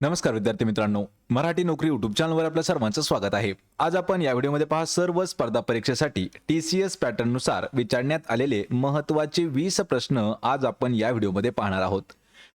नमस्कार विद्यार्थी मित्रांनो मराठी नोकरी युट्यूब चॅनलवर आपल्या सर्वांचं स्वागत आहे. आज आपण या व्हिडिओमध्ये पहा सर्व स्पर्धा परीक्षेसाठी टी सी एस पॅटर्ननुसार विचारण्यात आलेले महत्त्वाचे वीस प्रश्न आज आपण या व्हिडिओमध्ये पाहणार आहोत.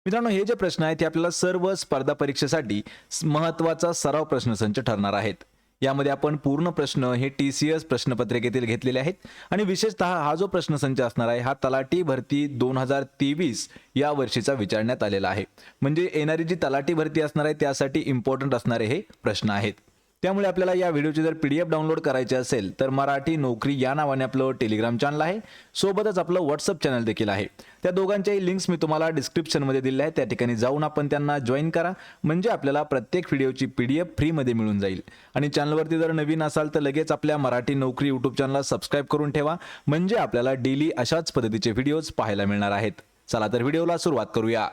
मित्रांनो हे जे प्रश्न आहेत ते आपल्याला सर्व स्पर्धा परीक्षेसाठी महत्त्वाचा सराव प्रश्नसंच ठरणार आहेत. यामध्ये आपण पूर्ण प्रश्न हे टी सी एस प्रश्नपत्रिकेतील घेतलेले आहेत. आणि विशेषतः हा जो प्रश्नसंच असणार आहे हा तलाठी भरती दोन हजार तेवीस या वर्षीचा विचारण्यात आलेला आहे. म्हणजे येणारी जी तलाठी भरती असणार आहे त्यासाठी इम्पॉर्टंट असणारे हे प्रश्न आहेत. त्यामुळे आपल्याला या व्हिडिओची जर पी डी एफ डाउनलोड करायची असेल तर मराठी नोकरी या नावाने आपलं टेलिग्राम चॅनल आहे. सोबतच आपलं व्हॉट्सअप चॅनल देखील आहे. त्या दोघांच्याही लिंक्स मी तुम्हाला डिस्क्रिप्शनमध्ये दिल्या आहेत. त्या ठिकाणी जाऊन आपण त्यांना जॉईन करा. म्हणजे आपल्याला प्रत्येक व्हिडिओची पी डी एफ फ्रीमध्ये मिळून जाईल. आणि चॅनलवरती जर नवीन असाल तर लगेच आपल्या मराठी नोकरी यूट्यूब चॅनलला सबस्क्राईब करून ठेवा. म्हणजे आपल्याला डेली अशाच पद्धतीचे व्हिडिओज पाहायला मिळणार आहेत. चला तर व्हिडिओला सुरुवात करूया.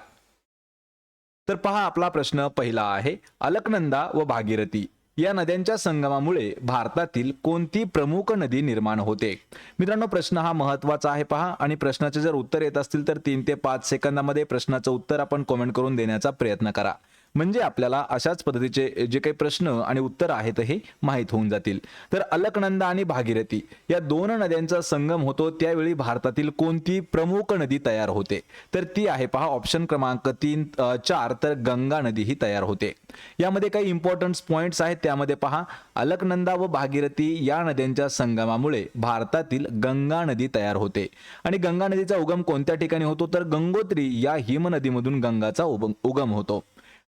तर पहा आपला प्रश्न पहिला आहे. अलकनंदा व भागीरथी. या नद्यांच्या संगमामुळे भारतातील कोणती प्रमुख नदी निर्माण होते? मित्रांनो प्रश्न हा महत्त्वाचा आहे पहा. आणि प्रश्नाचे जर उत्तर येत असतील तर तीन ते पाच सेकंदामध्ये प्रश्नाचं उत्तर आपण कॉमेंट करून देण्याचा प्रयत्न करा. म्हणजे आपल्याला अशाच पद्धतीचे जे काही प्रश्न आणि उत्तर आहेत हे माहीत होऊन जातील. तर अलकनंदा आणि भागीरथी या दोन नद्यांचा संगम होतो. त्यावेळी भारतातील कोणती प्रमुख नदी तयार होते? तर ती आहे पहा ऑप्शन क्रमांक तीन चार तर गंगा नदी ही तयार होते. यामध्ये काही इम्पॉर्टंट पॉइंट्स आहेत. त्यामध्ये पहा अलकनंदा व भागीरथी या नद्यांच्या संगमामुळे भारतातील गंगा नदी तयार होते. आणि गंगा नदीचा उगम कोणत्या ठिकाणी होतो? तर गंगोत्री या हिमनदीमधून गंगाचा उगम उगम होतो.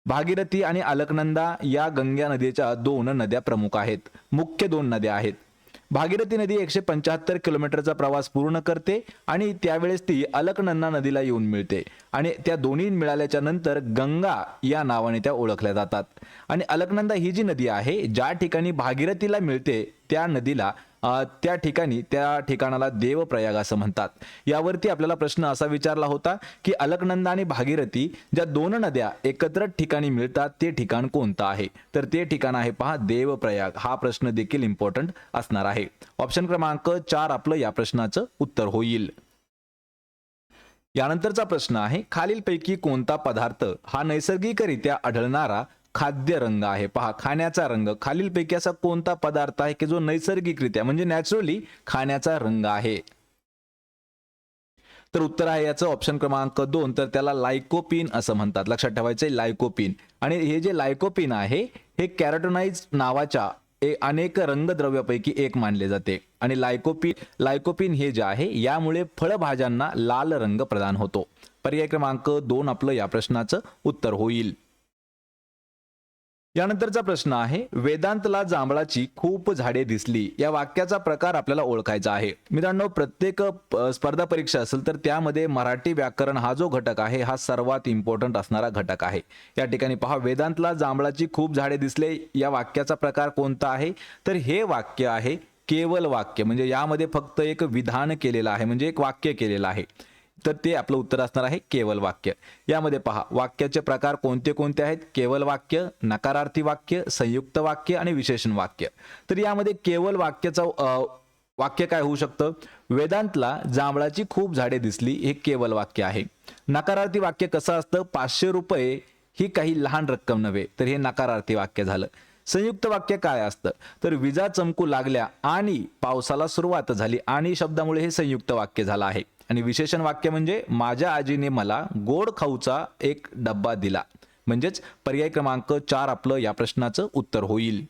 भागीरथी आणि अलकनंदा या गंगा नदीच्या दोन नद्या प्रमुख आहेत. मुख्य दोन नद्या आहेत. भागीरथी नदी एकशे पंच्याहत्तर किलोमीटरचा प्रवास पूर्ण करते आणि त्यावेळेस ती अलकनंदा नदीला येऊन मिळते आणि त्या दोन्ही मिळाल्याच्या नंतर गंगा या नावाने त्या ओळखल्या जातात. आणि अलकनंदा ही जी नदी आहे ज्या ठिकाणी भागीरथीला मिळते त्या नदीला त्या ठिकाणी त्या ठिकाणाला देवप्रयाग असं म्हणतात. यावरती आपल्याला प्रश्न असा विचारला होता की अलकनंदा आणि भागीरथी ज्या दोन नद्या एकत्र ठिकाणी मिळतात ते ठिकाण कोणतं आहे? तर ते ठिकाण आहे पहा देवप्रयाग हा प्रश्न देखील इम्पॉर्टंट असणार आहे. ऑप्शन क्रमांक चार आपलं या प्रश्नाचं उत्तर होईल. यानंतरचा प्रश्न आहे खालीलपैकी कोणता पदार्थ हा नैसर्गिकरित्या आढळणारा खाद्य रंग आहे. पहा खाण्याचा रंग. खालीलपैकी असा कोणता पदार्थ आहे की जो नैसर्गिकरित्या म्हणजे नॅचरली खाण्याचा रंग आहे? तर उत्तर आहे याचं ऑप्शन क्रमांक दोन. तर त्याला लायकोपिन असं म्हणतात. लक्षात ठेवायचं लायकोपिन आणि हे जे लायकोपिन आहे हे कॅरोटोनाइज नावाच्या ए- अनेक रंगद्रव्यापैकी एक मानले जाते. आणि लायकोपिन लायकोपिन हे जे आहे यामुळे फळभाज्यांना लाल रंग प्रदान होतो. पर्याय क्रमांक दोन आपलं या प्रश्नाचं उत्तर होईल. यानंतरचा प्रश्न आहे वेदांतला जांभळाची खूप झाडे दिसली या वाक्याचा प्रकार आपल्याला ओळखायचा आहे. मित्रांनो प्रत्येक स्पर्धा परीक्षा असेल तर त्यामध्ये मराठी व्याकरण हा जो घटक आहे हा सर्वात इम्पॉर्टंट असणारा घटक आहे. या ठिकाणी पहा वेदांतला जांभळाची खूप झाडे दिसले या वाक्याचा प्रकार कोणता आहे? तर हे वाक्य आहे केवल वाक्य. म्हणजे यामध्ये फक्त एक विधान केलेलं आहे म्हणजे एक वाक्य केलेलं आहे. तर ते आपलं उत्तर असणार आहे केवल वाक्य. यामध्ये पहा वाक्याचे प्रकार कोणते कोणते आहेत? केवल वाक्य नकारार्थी वाक्य संयुक्त वाक्य आणि विशेषण वाक्य. तर यामध्ये केवल वाक्याचं वाक्य काय होऊ शकतं? वेदांतला जांभळाची खूप झाडे दिसली हे केवल वाक्य आहे. नकारार्थी वाक्य कसं असतं? पाचशे रुपये ही काही लहान रक्कम नव्हे तर हे नकारार्थी वाक्य झालं. संयुक्त वाक्य काय असतं? तर विजा चमकू लागल्या आणि पावसाला सुरुवात झाली आणि शब्दामुळे हे संयुक्त वाक्य झालं आहे. आणि विशेषण वाक्य म्हणजे माझ्या आजीने मला गोड खाऊचा एक डब्बा दिला. म्हणजेच पर्याय क्रमांक चार आपलं या प्रश्नाचं उत्तर होईल.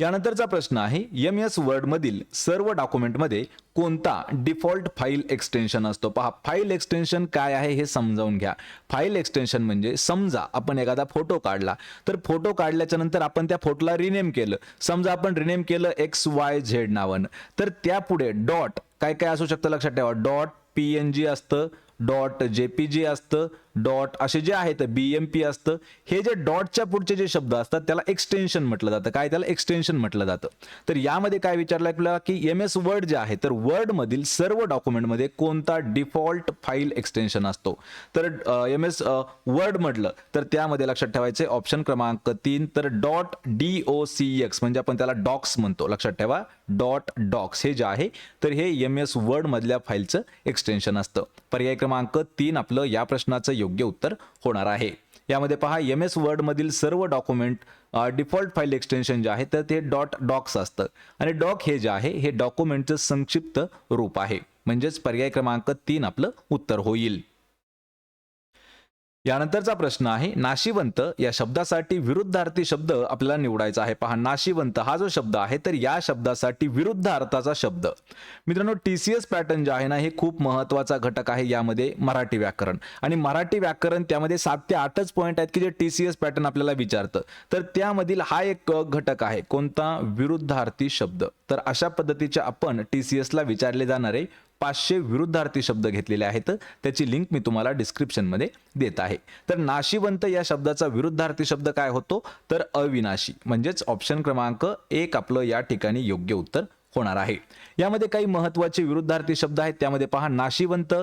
यानंतरचा प्रश्न आहे एम एस वर्डमधील सर्व डॉक्युमेंटमध्ये कोणता डिफॉल्ट फाईल एक्सटेन्शन असतो? पहा फाईल एक्सटेन्शन काय आहे हे समजावून घ्या. फाईल एक्सटेन्शन म्हणजे समजा आपण एखादा फोटो काढला तर फोटो काढल्याच्या नंतर आपण त्या फोटोला रिनेम केलं. समजा आपण रिनेम केलं एक्स वाय झेड नावानं तर त्यापुढे डॉट काय काय असू शकतं लक्षात ठेवा डॉट पी एन जी असतं डॉट जे पी जी असतं डॉट असे जे आहेत बी एम पी असतं हे जे डॉटच्या पुढचे जे शब्द असतात त्याला एक्सटेन्शन म्हटलं जातं काय त्याला एक्सटेन्शन म्हटलं जातं तर यामध्ये काय विचारलं आपल्याला की एम एस वर्ड जे आहे तर वर्डमधील सर्व डॉक्युमेंटमध्ये कोणता डिफॉल्ट फाईल एक्सटेन्शन असतो तर एम एस वर्ड म्हटलं तर त्यामध्ये लक्षात ठेवायचे ऑप्शन क्रमांक तीन तर dot D O C X म्हणजे आपण त्याला डॉक्स म्हणतो लक्षात ठेवा डॉट डॉक्स हे जे आहे तर हे एम एस वर्डमधल्या फाईलचं एक्सटेन्शन असतं. पर्याय क्रमांक तीन आपलं या प्रश्नाचं योग्य उत्तर होणार आहे. यामध्ये पहा एम एस वर्डमधील सर्व डॉक्युमेंट डिफॉल्ट फाईल एक्सटेन्शन जे आहे तर ते डॉट डॉक्स असतं. आणि डॉक हे जे आहे हे डॉक्युमेंटचं संक्षिप्त रूप आहे. म्हणजेच पर्याय क्रमांक तीन आपलं उत्तर होईल. यानंतरचा प्रश्न आहे नाशिवंत या शब्दासाठी विरुद्धार्थी शब्द आपल्याला निवडायचा आहे. पहा नाशिवंत हा जो शब्द आहे तर या शब्दासाठी विरुद्ध अर्थाचा शब्द. मित्रांनो टी सी एस पॅटर्न जे आहे ना हे खूप महत्त्वाचा घटक आहे यामध्ये मराठी व्याकरण. आणि मराठी व्याकरण त्यामध्ये सात ते आठच पॉईंट आहेत की जे टी सी एस पॅटर्न आपल्याला विचारतं. तर त्यामधील हा एक घटक आहे कोणता? विरुद्धार्थी शब्द. तर अशा पद्धतीचे आपण टी सी एसला विचारले जाणारे पाचशे विरुद्धार्थी शब्द घेतलेले आहेत. त्याची लिंक मी तुम्हाला डिस्क्रिप्शनमध्ये देत आहे. तर नाशिवंत या शब्दाचा विरुद्धार्थी शब्द काय होतो? तर अविनाशी म्हणजेच ऑप्शन क्रमांक एक आपलं या ठिकाणी योग्य उत्तर होणार आहे. यामध्ये काही महत्त्वाचे विरुद्धार्थी शब्द आहेत. त्यामध्ये पहा नाशिवंत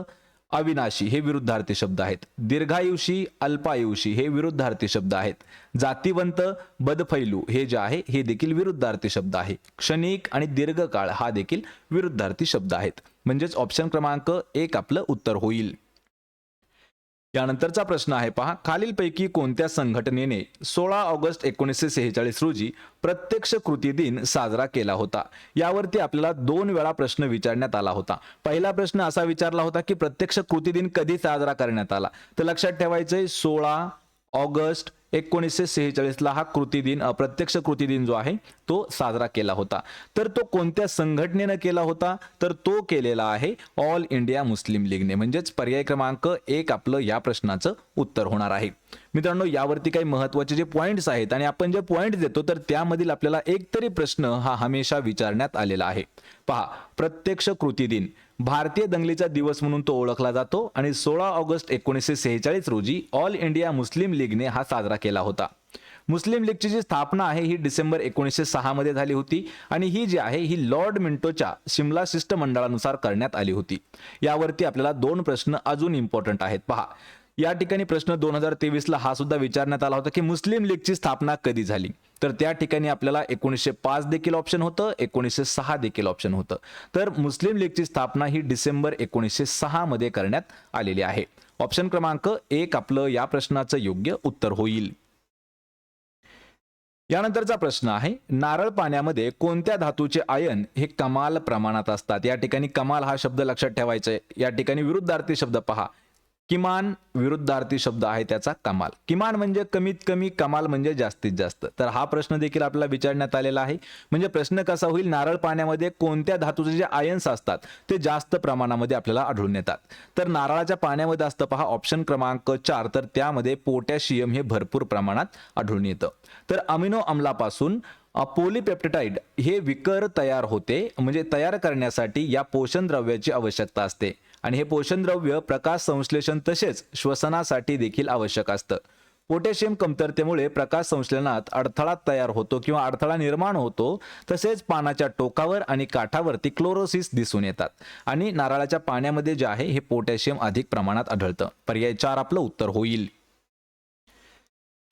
अविनाशी हे विरुद्धार्थी शब्द आहेत. दीर्घायुषी अल्पायुषी हे विरुद्धार्थी शब्द आहेत. जातीवंत बदफैलू हे जे आहे हे देखील विरुद्धार्थी शब्द आहे. क्षणिक आणि दीर्घकाळ हा देखील विरुद्धार्थी शब्द आहेत. म्हणजेच ऑप्शन क्रमांक एक आपलं उत्तर होईल. यानंतरचा प्रश्न आहे पहा खालीलपैकी कोणत्या संघटनेने सोळा ऑगस्ट एकोणीसशे सेहेचाळीस रोजी प्रत्यक्ष कृती दिन साजरा केला होता? यावरती आपल्याला दोन वेळा प्रश्न विचारण्यात आला होता. पहिला प्रश्न असा विचारला होता की प्रत्यक्ष कृती दिन कधी साजरा करण्यात आला? तर लक्षात ठेवायचंय सोळा ऑगस्ट एकोणीसशे सेहेचाळीसला हा कृती दिन अप्रत्यक्ष कृती दिन जो आहे तो साजरा केला होता. तर तो कोणत्या संघटनेनं केला होता? तर तो केलेला आहे ऑल इंडिया मुस्लिम लीगने म्हणजेच पर्याय क्रमांक एक आपलं या प्रश्नाचं उत्तर होणार आहे. मित्रांनो यावरती काही महत्त्वाचे जे पॉईंट्स आहेत आणि आपण जे पॉईंट देतो तर त्यामधील आपल्याला एक तरी प्रश्न हा हमेशा विचारण्यात आलेला आहे. पहा प्रत्यक्ष कृती दिन. भारतीय दंगलीचा दिवस म्हणून तो ओळखला जातो आणि सोळा ऑगस्ट एकोणीसशे सेहेचाळीस रोजी ऑल इंडिया मुस्लिम लीगने हा साजरा केला होता. मुस्लिम लीगची जी स्थापना आहे ही डिसेंबर एकोणीसशे सहा मध्ये झाली होती आणि ही जी आहे ही लॉर्ड मिंटोच्या शिमला शिष्टमंडळानुसार करण्यात आली होती. यावरती आपल्याला दोन प्रश्न अजून इम्पॉर्टंट आहेत. पहा या ठिकाणी प्रश्न दोन हजार तेवीसला हा सुद्धा विचारण्यात आला होता की मुस्लिम लीगची स्थापना कधी झाली? तर त्या ठिकाणी आपल्याला एकोणीसशे पाच देखील ऑप्शन होतं एकोणीसशे सहा देखील ऑप्शन होतं. तर मुस्लिम लीगची स्थापना ही डिसेंबर एकोणीसशे सहा मध्ये करण्यात आलेली आहे. ऑप्शन क्रमांक एक आपलं या प्रश्नाचं योग्य उत्तर होईल. यानंतरचा प्रश्न आहे नारळ पाण्यामध्ये कोणत्या धातूचे आयन हे कमाल प्रमाणात असतात? या ठिकाणी कमाल हा शब्द लक्षात ठेवायचा आहे या ठिकाणी विरुद्धार्थी शब्द पहा. किमान विरुद्धार्थी शब्द आहे त्याचा कमाल. किमान म्हणजे कमीत कमी कमाल म्हणजे जास्तीत जास्त. तर हा प्रश्न देखील आपल्याला विचारण्यात आलेला आहे. म्हणजे प्रश्न कसा होईल? नारळ पाण्यामध्ये कोणत्या धातूचे जे आयन्स असतात ते जास्त प्रमाणामध्ये आपल्याला आढळून येतात. तर नारळाच्या पाण्यामध्ये असतं पहा ऑप्शन क्रमांक चार. तर त्यामध्ये पोटॅशियम हे भरपूर प्रमाणात आढळून येतं. तर अमिनो अमलापासून पोलिपेप्टिटाईड हे विकर तयार होते. म्हणजे तयार करण्यासाठी या पोषण द्रव्याची आवश्यकता असते. आणि हे पोषणद्रव्य प्रकाश संश्लेषण तसेच श्वसनासाठी देखील आवश्यक असतं. पोटॅशियम कमतरतेमुळे प्रकाश संश्लेषणात अडथळा तयार होतो किंवा अडथळा निर्माण होतो तसेच पानाच्या टोकावर आणि काठावरती क्लोरोसिस दिसून येतात. आणि नारळाच्या पाण्यामध्ये जे आहे हे पोटॅशियम अधिक प्रमाणात आढळतं. पर्याय चार आपलं उत्तर होईल.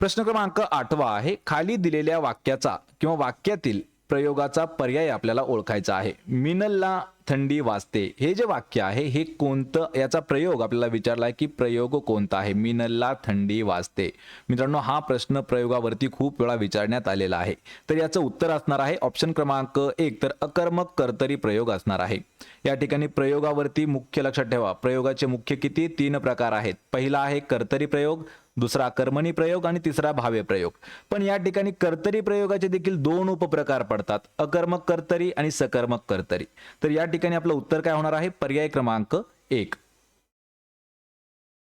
प्रश्न क्रमांक आठवा आहे खाली दिलेल्या वाक्याचा किंवा वाक्यातील प्रयोगाचा पर्याय आपल्याला ओळखायचा आहे. मिनलला थंडी वाजते. हे जे वाक्य आहे हे कोणतं? याचा प्रयोग आपल्याला विचारला आहे की प्रयोग कोणता आहे? मिनलला थंडी वाजते. मित्रांनो हा प्रश्न प्रयोगावरती खूप वेळा विचारण्यात आलेला आहे. तर याचं उत्तर असणार आहे ऑप्शन क्रमांक एक. तर अकर्मक कर्तरी प्रयोग असणार आहे. या ठिकाणी प्रयोगावरती मुख्य लक्षात ठेवा. प्रयोगाचे मुख्य किती? तीन प्रकार आहेत. पहिला आहे कर्तरी प्रयोग दुसरा कर्मणी प्रयोग आणि तिसरा भाव्य प्रयोग. पण या ठिकाणी कर्तरी प्रयोगाचे देखील दोन उपप्रकार पडतात. अकर्मक कर्तरी आणि सकर्मक कर्तरी. तर या ठिकाणी आपलं उत्तर काय होणार आहे? पर्याय क्रमांक एक.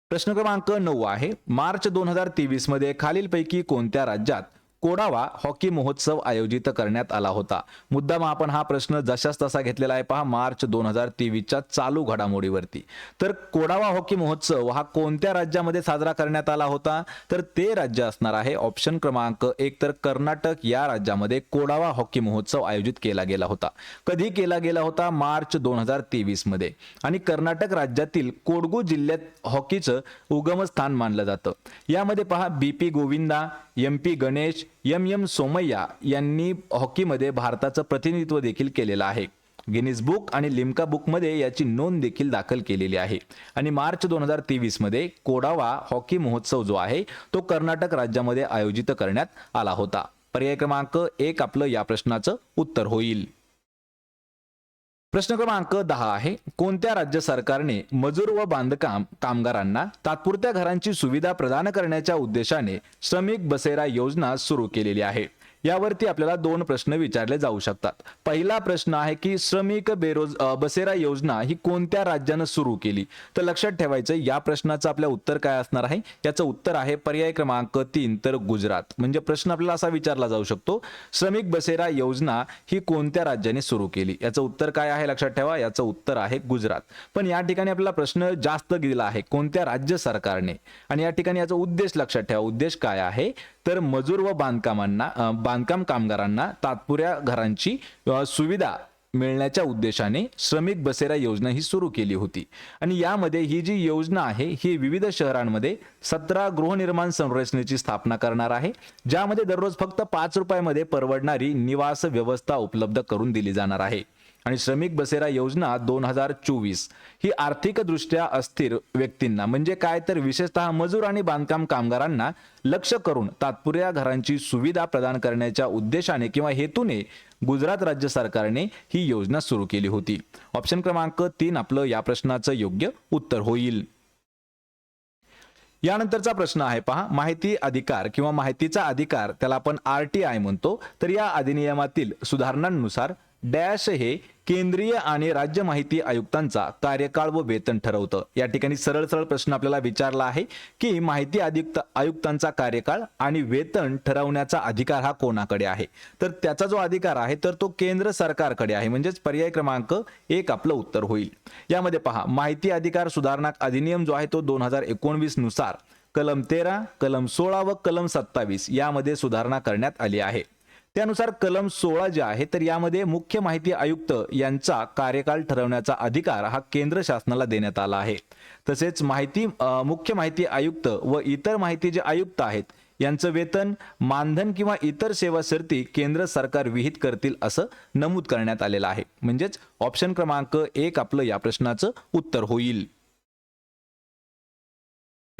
प्रश्न क्रमांक नऊ आहे. मार्च दोन हजार तेवीसमध्ये खालीलपैकी कोणत्या राज्यात कोडावा हॉकी महोत्सव आयोजित करण्यात आला होता. मुद्दाम आपण हा प्रश्न जशाच तसा घेतलेला आहे पहा मार्च दोन हजार तेवीसच्या चालू घडामोडीवरती. तर कोडावा हॉकी महोत्सव हा कोणत्या राज्यामध्ये साजरा करण्यात आला होता? तर ते राज्य असणार आहे ऑप्शन क्रमांक एक तर कर्नाटक. या राज्यामध्ये कोडावा हॉकी महोत्सव आयोजित केला गेला होता. कधी केला गेला होता? मार्च दोन हजार तेवीसमध्ये आणि कर्नाटक राज्यातील कोडगू जिल्ह्यात हॉकीचं उगमस्थान मानलं जातं. यामध्ये पहा B P Govinda M P Ganesh M M Somaiya यांनी हॉकीमध्ये भारताचं प्रतिनिधित्व देखील केलेलं आहे. गिनीज बुक आणि लिम्का बुकमध्ये याची नोंद देखील दाखल केलेली आहे. आणि मार्च दोन हजार तेवीसमध्ये कोडावा हॉकी महोत्सव जो आहे तो कर्नाटक राज्यामध्ये आयोजित करण्यात आला होता. पर्याय क्रमांक एक आपलं या प्रश्नाचं उत्तर होईल. प्रश्न क्रमांक दहा आहे. कोणत्या राज्य सरकारने मजूर व बांधकाम कामगारांना तात्पुरत्या घरांची सुविधा प्रदान करण्याच्या उद्देशाने श्रमिक बसेरा योजना सुरू केलेली आहे? यावरती आपल्याला दोन प्रश्न विचारले जाऊ शकतात. पहिला प्रश्न आहे की श्रमिक बेरोज बसेरा योजना ही कोणत्या राज्यानं सुरू केली? तर लक्षात ठेवायचं या प्रश्नाचं आपल्या उत्तर काय असणार आहे? याचं उत्तर आहे पर्याय क्रमांक तीन तर गुजरात. म्हणजे प्रश्न आपल्याला असा विचारला जाऊ शकतो श्रमिक बसेरा योजना ही कोणत्या राज्याने सुरू केली? याचं उत्तर काय आहे लक्षात ठेवा याचं उत्तर आहे गुजरात. पण या ठिकाणी आपला प्रश्न जास्त दिला आहे कोणत्या राज्य सरकारने? आणि या ठिकाणी याचा उद्देश लक्षात ठेवा उद्देश काय आहे? तर मजूर व बांधकामांना बांधकाम कामगारांना तात्पुऱ्या घरांची सुविधा मिळण्याच्या उद्देशाने श्रमिक बसेरा योजना ही सुरू केली होती. आणि यामध्ये ही जी योजना आहे ही विविध शहरांमध्ये सतरा गृहनिर्माण संरचनेची स्थापना करणार आहे ज्यामध्ये दररोज फक्त पाच रुपयामध्ये परवडणारी निवास व्यवस्था उपलब्ध करून दिली जाणार आहे. आणि श्रमिक बसेरा योजना दोन हजार चोवीस ही आर्थिकदृष्ट्या अस्थिर व्यक्तींना म्हणजे काय तर विशेषतः मजूर आणि बांधकाम कामगारांना लक्ष करून तात्पुऱ्या घरांची सुविधा प्रदान करण्याच्या उद्देशाने किंवा हेतूने गुजरात राज्य सरकारने ही योजना सुरू केली होती. ऑप्शन क्रमांक तीन आपलं या प्रश्नाचं योग्य उत्तर होईल. यानंतरचा प्रश्न आहे पहा माहिती अधिकार किंवा माहितीचा अधिकार त्याला आपण आर टी आय म्हणतो तर या अधिनियमातील सुधारणांनुसार डॅश हे केंद्रीय आणि राज्य माहिती आयुक्तांचा कार्यकाळ व वेतन ठरवतं. या ठिकाणी सरळ सरळ प्रश्न आपल्याला विचारला आहे की माहिती आयुक्त आयुक्तांचा कार्यकाळ आणि वेतन ठरवण्याचा अधिकार हा कोणाकडे आहे? तर त्याचा जो अधिकार आहे तर तो केंद्र सरकारकडे आहे. म्हणजेच पर्याय क्रमांक एक आपलं उत्तर होईल. यामध्ये पहा माहिती अधिकार सुधारणा अधिनियम जो आहे तो दोन हजार एकोणवीसनुसार कलम तेरा कलम सोळा व कलम सत्तावीस यामध्ये सुधारणा करण्यात आली आहे. त्यानुसार कलम सोळा जे आहे तर यामध्ये मुख्य माहिती आयुक्त यांचा कार्यकाळ ठरवण्याचा अधिकार हा केंद्र शासनाला देण्यात आला आहे. तसेच माहिती मुख्य माहिती आयुक्त व इतर माहिती जे आयुक्त आहेत यांचं वेतन मानधन किंवा इतर सेवा सरती केंद्र सरकार विहित करतील असं नमूद करण्यात आलेलं आहे. म्हणजेच ऑप्शन क्रमांक एक आपलं या प्रश्नाचं उत्तर होईल.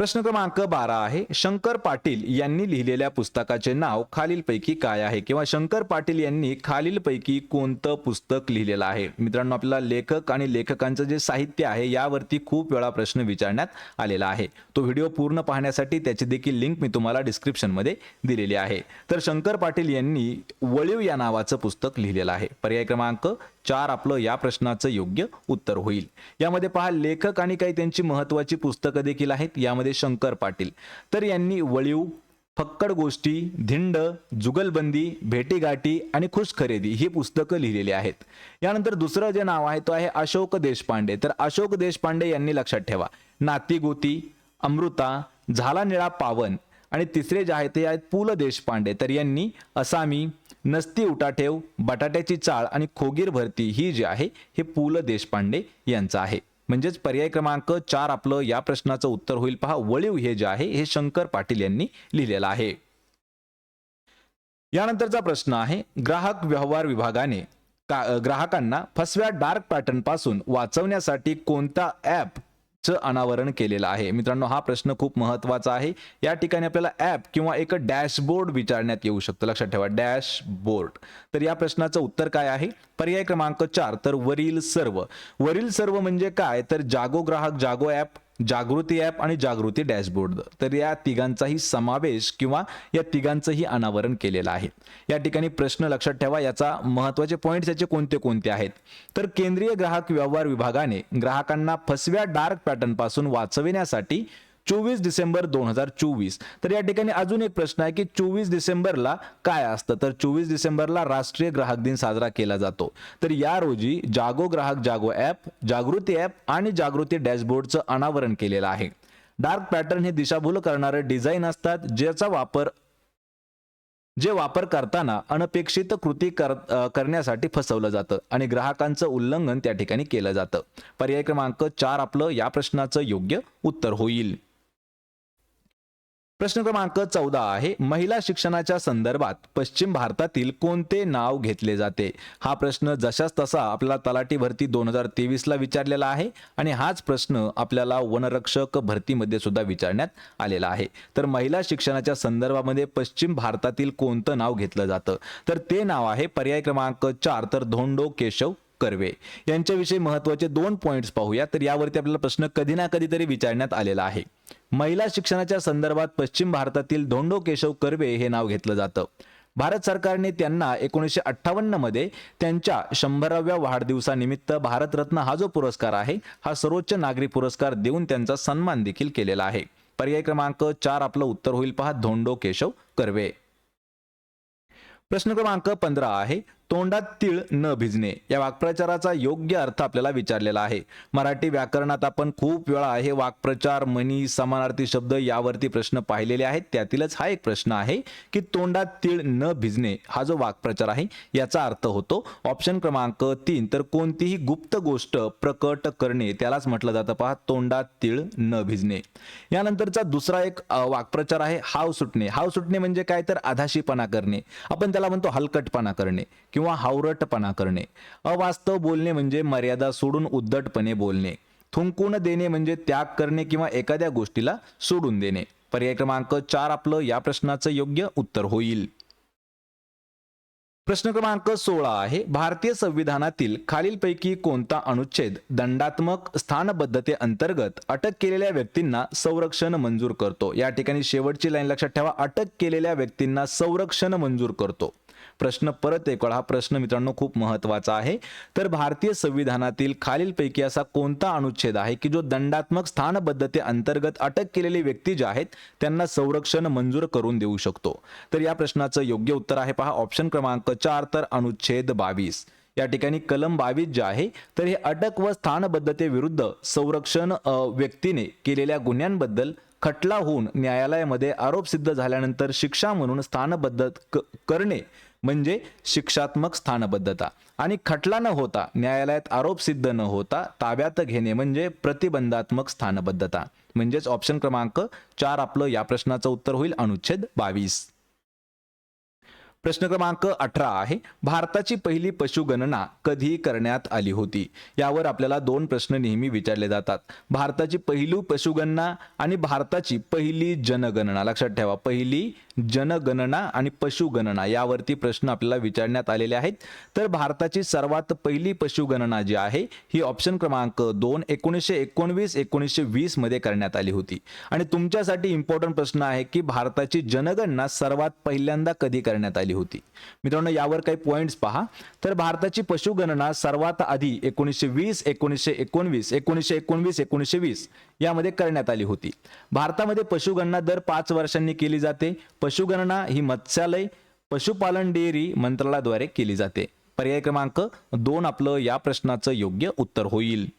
प्रश्न क्रमांक बारा आहे. शंकर पाटील यांनी लिहिलेल्या पुस्तकाचे नाव खालीलपैकी काय आहे? किंवा शंकर पाटील यांनी खालीलपैकी कोणतं पुस्तक लिहिलेलं आहे? मित्रांनो आपल्याला लेखक आणि लेखकांचं जे साहित्य आहे यावरती खूप वेळा प्रश्न विचारण्यात आलेला आहे. तो व्हिडिओ पूर्ण पाहण्यासाठी त्याची देखील लिंक मी तुम्हाला डिस्क्रिप्शनमध्ये दिलेली आहे. तर शंकर पाटील यांनी वळीव या नावाचं पुस्तक लिहिलेलं आहे. पर्याय क्रमांक चार आपलं या प्रश्नाचं योग्य उत्तर होईल. यामध्ये पहा लेखक आणि काही त्यांची महत्वाची पुस्तकं देखील आहेत. यामध्ये शंकर पाटील. तर यांनी वळीव फक्कड गोष्टी धिंड जुगलबंदी भेटीगाठी आणि खुश खरेदी ही पुस्तकं लिहिलेली आहेत. यानंतर दुसरं जे नाव आहे तो आहे अशोक देशपांडे. तर अशोक देशपांडे यांनी लक्षात ठेवा. नाती गोती अमृता झाला निळा पावन आणि तिसरे जे आहे ते आहेत पु ल देशपांडे. तर यांनी असामी नसती उटाठेव बटाट्याची चाळ आणि खोगीर भरती ही जी आहे हे पु ल देशपांडे यांचं आहे. म्हणजेच पर्याय क्रमांक चार आपलं या प्रश्नाचं उत्तर होईल. पहा वळीव हे जे आहे हे शंकर पाटील यांनी लिहिलेलं आहे. यानंतरचा प्रश्न आहे ग्राहक व्यवहार विभागाने ग्राहकांना फसव्या डार्क पॅटर्नपासून वाचवण्यासाठी कोणता ॲप चं अनावरण केलेलं आहे. मित्रांनो हा प्रश्न खूप महत्त्वाचा आहे. या ठिकाणी आपल्याला ॲप किंवा एक डॅशबोर्ड विचारण्यात येऊ शकतं. लक्षात ठेवा डॅशबोर्ड तर या प्रश्नाचं उत्तर काय आहे? पर्याय क्रमांक चार तर वरील सर्व. वरील सर्व म्हणजे काय? तर जागो ग्राहक जागो ॲप जागृती ॲप आणि जागृती डॅशबोर्ड. तर या तिघांचाही समावेश किंवा या तिघांचंही अनावरण केलेलं आहे. या ठिकाणी प्रश्न लक्षात ठेवा याचा महत्त्वाचे पॉईंट्स याचे कोणते कोणते आहेत? तर केंद्रीय ग्राहक व्यवहार विभागाने ग्राहकांना फसव्या डार्क पॅटर्नपासून वाचविण्यासाठी चोवीस डिसेंबर दोन हजार चोवीस. तर या ठिकाणी अजून एक प्रश्न आहे की चोवीस डिसेंबरला काय असतं? तर चोवीस डिसेंबरला राष्ट्रीय ग्राहक दिन साजरा केला जातो. तर या रोजी जागो ग्राहक जागो ॲप जागृती ॲप आणि जागृती डॅशबोर्डचं अनावरण केलेलं आहे. डार्क पॅटर्न हे दिशाभूल करणारे डिझाईन असतात ज्याचा वापर जे वापर करताना अनपेक्षित कृती कर करण्यासाठी फसवलं जातं आणि ग्राहकांचं उल्लंघन त्या ठिकाणी केलं जातं. पर्याय क्रमांक चार आपलं या प्रश्नाचं योग्य उत्तर होईल. प्रश्न क्रमांक चौदा आहे महिला शिक्षणाच्या संदर्भात पश्चिम भारतातील कोणते नाव घेतले जाते? हा प्रश्न जशाच तसा आपल्याला तलाठी भरती दोन हजार तेवीसला विचारलेला आहे आणि हाच प्रश्न आपल्याला वनरक्षक भरतीमध्ये सुद्धा विचारण्यात आलेला आहे. तर महिला शिक्षणाच्या संदर्भामध्ये पश्चिम भारतातील कोणतं नाव घेतलं जातं? तर ते नाव आहे पर्याय क्रमांक चार तर धोंडो केशव कर्वे. यांच्याविषयी महत्त्वाचे दोन पॉईंट्स पाहूया. तर यावरती आपल्याला प्रश्न कधी ना कधीतरी विचारण्यात आलेला आहे. महिला शिक्षणाच्या संदर्भात पश्चिम भारतातील धोंडो केशव कर्वे हे नाव घेतलं जातं. भारत सरकारने त्यांना एकोणीसशे अठ्ठावन्नमध्ये त्यांच्या शंभराव्या वाढदिवसानिमित्त भारतरत्न हा जो पुरस्कार आहे हा सर्वोच्च नागरी पुरस्कार देऊन त्यांचा सन्मान देखील केलेला आहे. पर्याय क्रमांक चार आपलं उत्तर होईल पहा धोंडो केशव कर्वे. प्रश्न क्रमांक पंधरा आहे तोंडात तीळ न भिजणे या वाक्प्रचाराचा योग्य अर्थ आपल्याला विचारलेला आहे. मराठी व्याकरणात आपण खूप वेळा हे वाक्प्रचार मनी समानार्थी शब्द यावरती प्रश्न पाहिलेले आहेत. त्यातीलच हा एक प्रश्न आहे की तोंडात तीळ न भिजणे हा जो वाक्प्रचार आहे याचा अर्थ होतो. ऑप्शन क्रमांक तीन तर कोणतीही गुप्त गोष्ट प्रकट करणे त्यालाच म्हटलं जातं. पहा तोंडात तीळ न भिजणे. यानंतरचा दुसरा एक वाक्प्रचार आहे हाव सुटणे. हाव सुटणे म्हणजे काय? तर आधाशीपणा करणे. आपण त्याला म्हणतो हलकटपणा करणे किंवा हावरटपणा करणे. अवास्तव बोलणे म्हणजे मर्यादा सोडून उद्धटपणे बोलणे. थुंकून देणे म्हणजे त्याग करणे किंवा एखाद्या गोष्टीला सोडून देणे. पर्याय क्रमांक चार आपलं या प्रश्नाचं योग्य उत्तर होईल. प्रश्न क्रमांक सोळा आहे. भारतीय संविधानातील खालीलपैकी कोणता अनुच्छेद दंडात्मक स्थानबद्धते अंतर्गत अटक केलेल्या व्यक्तींना संरक्षण मंजूर करतो? या ठिकाणी शेवटची लाईन लक्षात ठेवा. अटक केलेल्या व्यक्तींना संरक्षण मंजूर करतो. प्रश्न परत एकळ हा प्रश्न मित्रांनो खूप महत्त्वाचा आहे. तर भारतीय संविधानातील खालीलपैकी असा कोणता अनुच्छेद आहे की जो दंडात्मक स्थानबद्धते अंतर्गत अटक केलेली व्यक्ती जे आहेत त्यांना संरक्षण मंजूर करून देऊ शकतो? तर या प्रश्नाचं योग्य उत्तर आहे पहा. ऑप्शन क्रमांक चार तर अनुच्छेद बावीस. या ठिकाणी कलम बावीस जे आहे तर हे अटक व स्थानबद्धतेविरुद्ध संरक्षण व्यक्तीने केलेल्या गुन्ह्यांबद्दल खटला होऊन न्यायालयामध्ये आरोप सिद्ध झाल्यानंतर शिक्षा म्हणून स्थानबद्ध क- करणे म्हणजे शिक्षात्मक स्थानबद्धता. आणि खटला न होता न्यायालयात आरोप सिद्ध न होता ताब्यात घेणे म्हणजे प्रतिबंधात्मक स्थानबद्धता. म्हणजेच ऑप्शन क्रमांक चार आपलं या प्रश्नाचं उत्तर होईल. अनुच्छेद बावीस. प्रश्न क्रमांक अठरा आहे. भारताची पहिली पशुगणना कधी करण्यात आली होती. यावर आपल्याला दोन प्रश्न नेहमी विचारले जातात. भारताची पहिली पशुगणना आणि भारताची पहिली जनगणना. लक्षात ठेवा पहिली जनगणना आणि पशुगणना यावरती प्रश्न आपल्याला विचारण्यात आलेले आहेत. तर भारताची सर्वात पहिली पशुगणना जी आहे ही ऑप्शन क्रमांक दोन एकोणीसशे एकोणवीस एकोणीसशे वीसमध्ये करण्यात आली होती. आणि तुमच्यासाठी इम्पॉर्टंट प्रश्न आहे की भारताची जनगणना सर्वात पहिल्यांदा कधी करण्यात आली होती. मित्रांनो यावर काही पॉईंट्स पहा. तर भारताची पशुगणना सर्वात आधी एकोणीसशे वीस एकोणीसशे एकोणवीस एकोणीसशे एकोणवीस एकोणीसशे वीस यामध्ये करण्यात आली होती. भारतामध्ये पशुगणना दर पाच वर्षांनी केली जाते. पशुगणना ही मत्स्यालय पशुपालन डेअरी मंत्रालयाद्वारे केली जाते. पर्याय क्रमांक दोन आपलं या प्रश्नाचं योग्य उत्तर होईल.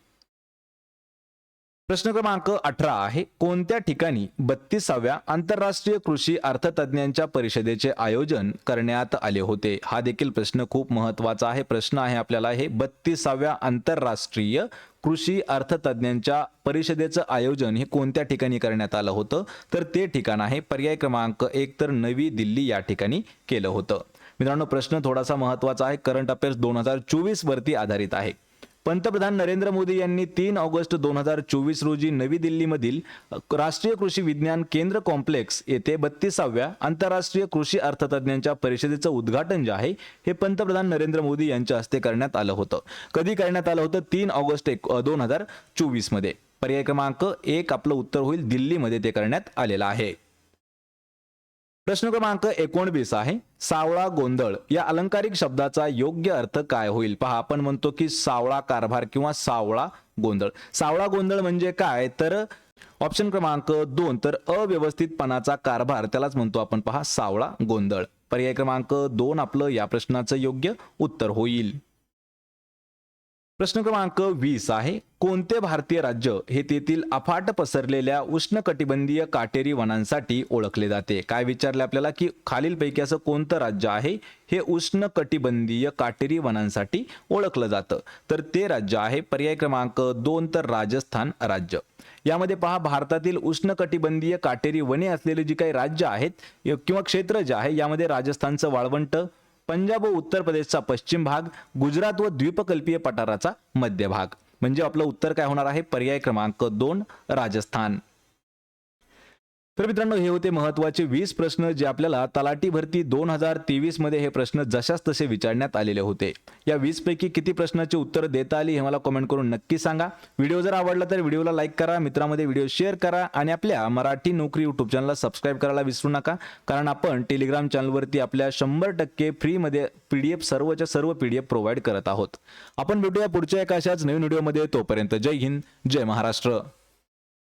प्रश्न क्रमांक अठरा आहे कोणत्या ठिकाणी बत्तीसाव्या आंतरराष्ट्रीय कृषी अर्थतज्ञांच्या परिषदेचे आयोजन करण्यात आले होते? हा देखील प्रश्न खूप महत्त्वाचा आहे. प्रश्न आहे आपल्याला हे बत्तीसाव्या आंतरराष्ट्रीय कृषी अर्थतज्ञांच्या परिषदेचं आयोजन हे कोणत्या ठिकाणी करण्यात आलं होतं? तर ते ठिकाण आहे पर्याय क्रमांक एक तर नवी दिल्ली या ठिकाणी केलं होतं. मित्रांनो प्रश्न थोडासा महत्त्वाचा आहे. करंट अफेअर्स दोन हजार चोवीस वरती आधारित आहे. पंतप्रधान नरेंद्र मोदी यांनी तीन ऑगस्ट दोन हजार चोवीस रोजी नवी दिल्लीमधील राष्ट्रीय कृषी विज्ञान केंद्र कॉम्प्लेक्स येथे बत्तीसाव्या आंतरराष्ट्रीय कृषी अर्थतज्ञांच्या परिषदेचं उद्घाटन जे आहे हे पंतप्रधान नरेंद्र मोदी यांच्या हस्ते करण्यात आलं होतं. कधी करण्यात आलं होतं? तीन ऑगस्ट एक दोन हजार चोवीसमध्ये पर्याय क्रमांक एक आपलं उत्तर होईल दिल्लीमध्ये ते करण्यात आलेलं आहे. प्रश्न क्रमांक एकोणवीस आहे सावळा गोंधळ. या अलंकारिक शब्दाचा योग्य अर्थ काय होईल? पहा आपण म्हणतो की सावळा कारभार किंवा सावळा गोंधळ. सावळा गोंधळ म्हणजे काय? तर ऑप्शन क्रमांक दोन तर अव्यवस्थितपणाचा कारभार त्यालाच म्हणतो आपण पहा सावळा गोंधळ. पर्याय क्रमांक दोन आपलं या प्रश्नाचं योग्य उत्तर होईल. प्रश्न क्रमांक वीस आहे कोणते भारतीय राज्य हे तेथील अफाट पसरलेल्या उष्णकटिबंधीय काटेरी वनांसाठी ओळखले जाते? काय विचारले आपल्याला की खालीलपैकी असं कोणतं राज्य आहे हे उष्णकटिबंधीय काटेरी वनांसाठी ओळखलं जातं? तर ते राज्य आहे पर्याय क्रमांक दोन तर राजस्थान राज्य. यामध्ये पहा भारतातील उष्णकटिबंधीय काटेरी वने असलेली जी काही राज्य आहेत किंवा क्षेत्र जे आहे यामध्ये राजस्थानचं वाळवंट पंजाब व उत्तर प्रदेशचा पश्चिम भाग गुजरात व द्वीपकल्पीय पठाराचा मध्य भाग. म्हणजे आपलं उत्तर काय होणार आहे? पर्याय क्रमांक दोन राजस्थान. तर मित्रांनो हे होते महत्त्वाचे वीस प्रश्न जे आपल्याला तलाठी भरती दोन हजार तेवीसमध्ये हे प्रश्न जशाच तसे विचारण्यात आलेले होते. या वीस पैकी किती प्रश्नाची उत्तर देता आली हे मला कमेंट करून नक्की सांगा. व्हिडिओ जर आवडला तर व्हिडिओला लाईक करा मित्रामध्ये व्हिडिओ शेअर करा आणि आपल्या मराठी नोकरी युट्यूब चॅनलला सबस्क्राईब करायला विसरू नका. कारण आपण टेलिग्राम चॅनलवरती आपल्या शंभर टक्के फ्रीमध्ये पी डी एफ सर्वच्या सर्व पी डी एफ प्रोव्हाइड करत आहोत. आपण भेटूया पुढच्या एका अशाच नवीन व्हिडिओमध्ये तोपर्यंत जय हिंद जय महाराष्ट्र.